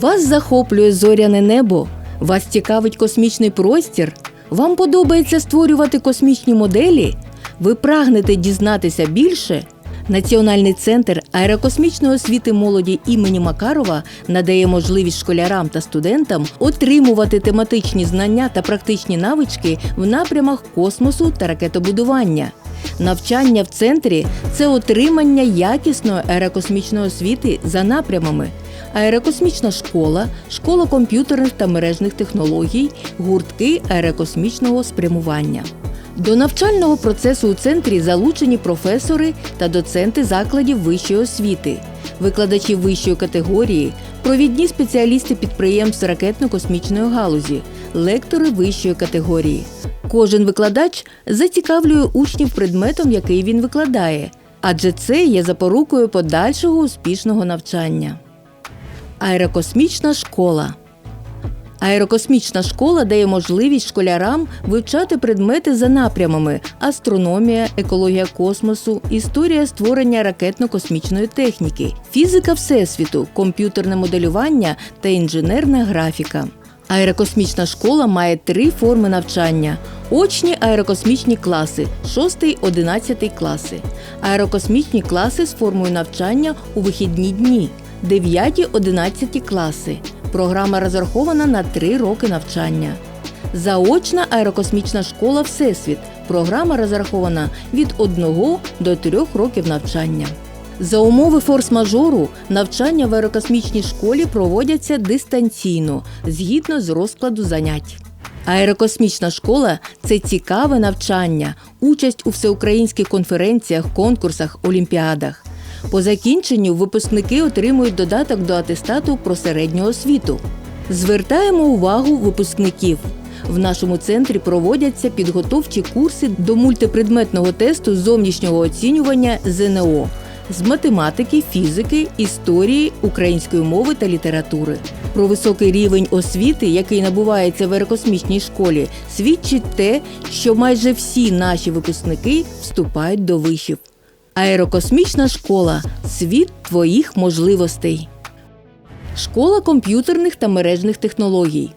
Вас захоплює зоряне небо, вас цікавить космічний простір, вам подобається створювати космічні моделі, ви прагнете дізнатися більше. Національний центр аерокосмічної освіти молоді імені Макарова надає можливість школярам та студентам отримувати тематичні знання та практичні навички в напрямах космосу та ракетобудування. Навчання в центрі це отримання якісної аерокосмічної освіти за напрямами. Аерокосмічна школа, школа комп'ютерних та мережних технологій, гуртки аерокосмічного спрямування. До навчального процесу у центрі залучені професори та доценти закладів вищої освіти, викладачі вищої категорії, провідні спеціалісти підприємств ракетно-космічної галузі, лектори вищої категорії. Кожен викладач зацікавлює учнів предметом, який він викладає, адже це є запорукою подальшого успішного навчання. Аерокосмічна школа. Аерокосмічна школа дає можливість школярам вивчати предмети за напрямами: астрономія, екологія космосу, історія створення ракетно-космічної техніки, фізика всесвіту, комп'ютерне моделювання та інженерна графіка. Аерокосмічна школа має три форми навчання: очні аерокосмічні класи 6-11 класи, аерокосмічні класи з формою навчання у вихідні дні, 9-11 класи. Програма розрахована на 3 роки навчання. Заочна аерокосмічна школа Всесвіт. Програма розрахована від 1 до 3 років навчання. За умови форс-мажору навчання в аерокосмічній школі проводяться дистанційно згідно з розкладу занять. Аерокосмічна школа це цікаве навчання, участь у всеукраїнських конференціях, конкурсах, олімпіадах. По закінченню випускники отримують додаток до атестату про середню освіту. Звертаємо увагу випускників. В нашому центрі проводяться підготовчі курси до мультипредметного тесту зовнішнього оцінювання ЗНО з математики, фізики, історії, української мови та літератури. Про високий рівень освіти, який набувається в аерокосмічній школі, свідчить те, що майже всі наші випускники вступають до вишів. Аерокосмічна школа світ твоїх можливостей. Школа комп'ютерних та мережних технологій.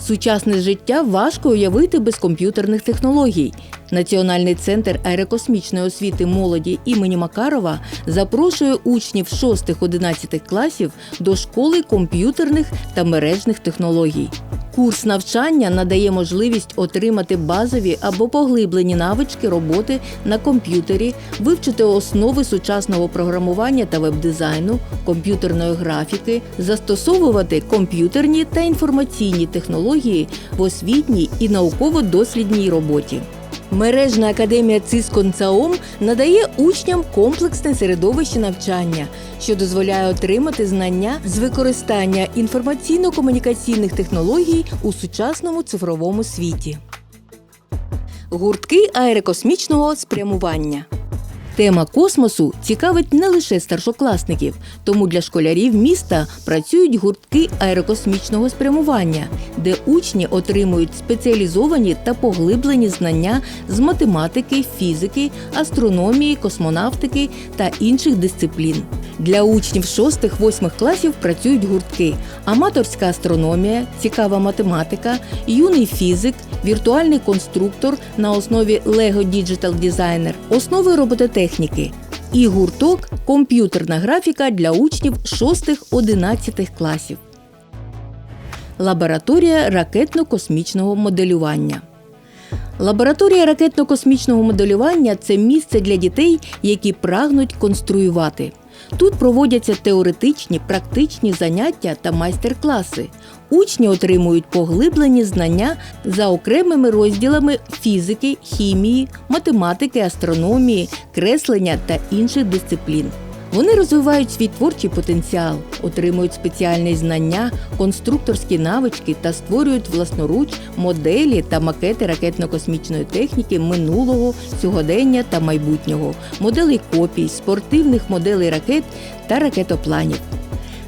Сучасне життя важко уявити без комп'ютерних технологій. Національний центр аерокосмічної освіти молоді імені Макарова запрошує учнів 6-11 класів до школи комп'ютерних та мережних технологій. Курс навчання надає можливість отримати базові або поглиблені навички роботи на комп'ютері, вивчити основи сучасного програмування та веб-дизайну, комп'ютерної графіки, застосовувати комп'ютерні та інформаційні технології в освітній і науково-дослідній роботі. Мережна академія ЦИСКОНЦАОМ надає учням комплексне середовище навчання, що дозволяє отримати знання з використання інформаційно-комунікаційних технологій у сучасному цифровому світі. Гуртки аерокосмічного спрямування. Тема космосу цікавить не лише старшокласників, тому для школярів міста працюють гуртки аерокосмічного спрямування, де учні отримують спеціалізовані та поглиблені знання з математики, фізики, астрономії, космонавтики та інших дисциплін. Для учнів 6-8 класів працюють гуртки: аматорська астрономія, цікава математика, юний фізик, віртуальний конструктор на основі Lego Digital Designer, основи робототехніки і гурток комп'ютерна графіка для учнів 6-11 класів. Лабораторія ракетно-космічного моделювання. Лабораторія ракетно-космічного моделювання це місце для дітей, які прагнуть конструювати. Тут проводяться теоретичні, практичні заняття та майстер-класи. Учні отримують поглиблені знання за окремими розділами фізики, хімії, математики, астрономії, креслення та інших дисциплін. Вони розвивають свій творчий потенціал, отримують спеціальні знання, конструкторські навички та створюють власноруч моделі та макети ракетно-космічної техніки минулого, сьогодення та майбутнього, моделей копій, спортивних моделей ракет та ракетопланів.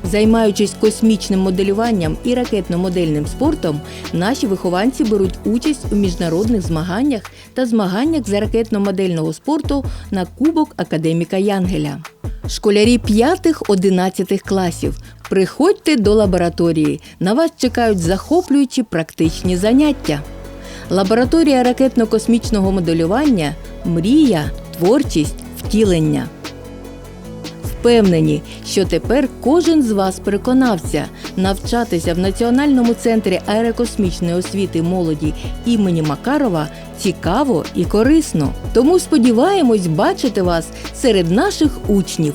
Займаючись космічним моделюванням і ракетно-модельним спортом, наші вихованці беруть участь у міжнародних змаганнях та змаганнях з ракетно-модельного спорту на Кубок академіка Янгеля. Школярі 5-11 класів Приходьте до лабораторії. На вас чекають захоплюючі практичні заняття. Лабораторія ракетно-космічного моделювання мрія, творчість, втілення. Впевнені, що тепер кожен з вас переконався, навчатися в Національному центрі аерокосмічної освіти молоді імені Макарова цікаво і корисно. Тому сподіваємось бачити вас серед наших учнів.